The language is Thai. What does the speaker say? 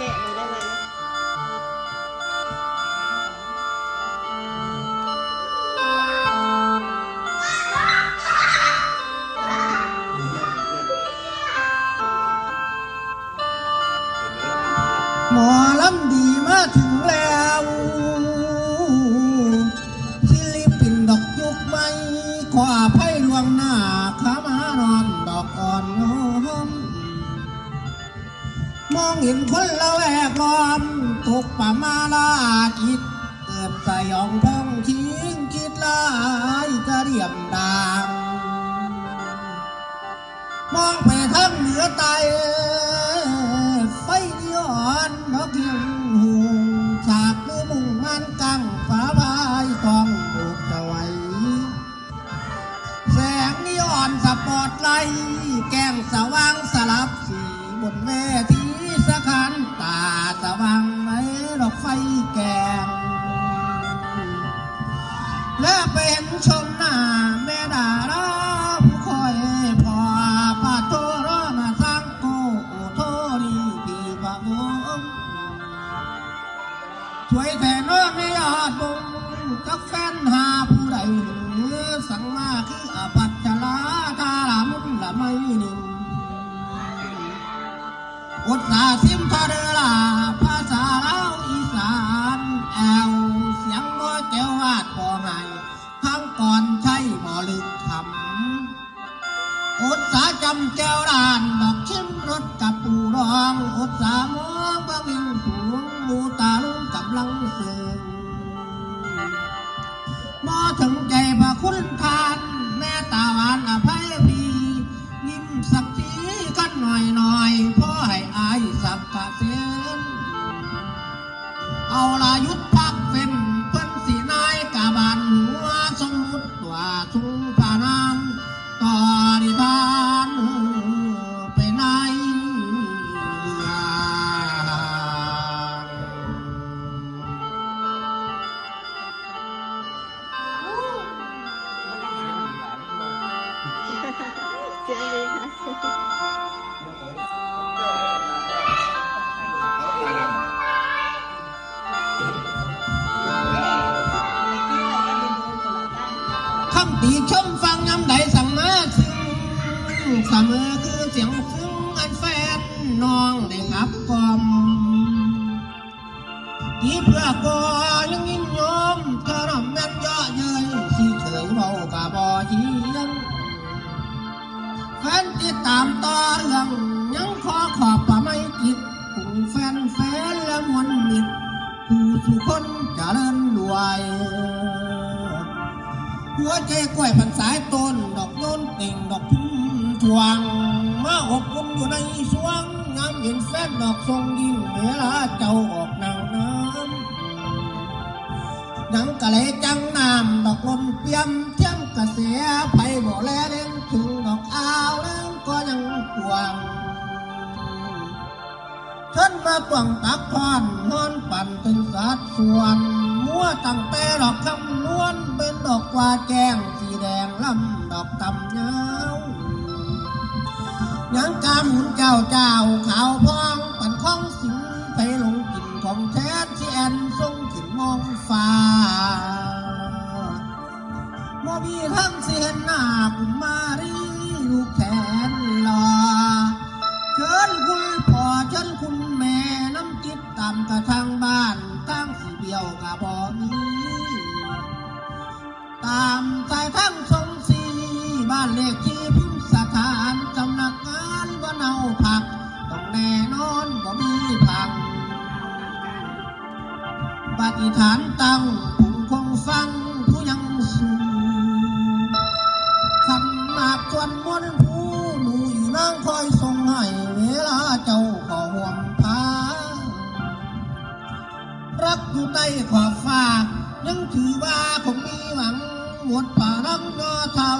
Thank you. มองเห็นคนละแวกล้อมตกป่ามาลาคิดเกิดสยองพ้องทิ้งคิดลายกระเดียมดางมองไปทางเหนือใต้ไฟนีออนนกยิง ชมหน้าแม่ดาราผู้คอยพอปาโทรอมาสร้างโกโทรีดีพระองค์ช่วยแต่น้องไม่ยอดบุงกับแฟนหาผู้ใดหรือสั่งมาคืออภัจจลาทารามุนละไม่หนึ่งอุตสาห์ซิมทอเดอลาภาษาเราวอีสานแอวเสียงบ่เจ้าวาดบ่ให้ทั้ง ก่อนใช่บ่ลึกคำอุตสาจำแก้วร้านดอกชิมรสกับปูรองอุตสาหม เสียงดีค่ะคำตีชมฟังยำใดสั่งมาซึ่งสมอคือเสียงซึ้งอันแฟนน้องได้ขับกล่อมที่เพื่อกอยังยิ้มยมกระรำแม่นเยาะเย้ยสิเฉยเบากะบอเฮียง แฟนติดตามต่อเรื่องยังขอขอบประไม่กิดกุ่งแฟนแฟนและมวลมิตรผู้สุคนจะเริญรวย หัวใจกล้วยพันสายต้นดอกโยนเต่งดอกพุ่มทวงมาอบอุ่นอยู่ในสวงงามเห็นแฟนดอกทรงยิ้มเวลาเจ้าออกนา หนังกะเลจังน้ำดอกลนเปียมเที่ยมกระเสียไปบ่แลเล่นถึงดอกอาวแล้วก็ยังกวางฉันมาปวงตักพอนนอนปั่นเป็นสัดส่วน มัวตั้งแต่ดอกคำนวณเป็นดอกกว่าแก้งสีแดงลำดอกตำเงายังกำหุ่นเจ้าเจ้าขาวพองปั่นข้องสิง มีทั้งเสียนหน้ากุมมารีลูกแขนหล่อเชิญคุณพ่อเชิญคุณแม่น้ำจิตตามกระทางบ้านตั้งสีเบียวกะบอมีตามสายทั้งทรงสีบ้านเลขที่พิมสถานจำนักงานว่าเนาผักต้องแน่นอนบ่มีพังปฏิฐานตั้งผมคงฟัง วนมนผู้หนูอยู่นั่งคอยทรงให้เวลาเจ้าขอห่วงพารักอยู่ใต้ขอบฟ้ายังถือว่าคงมีหวังหมดป่ารังนอทวายนอป่า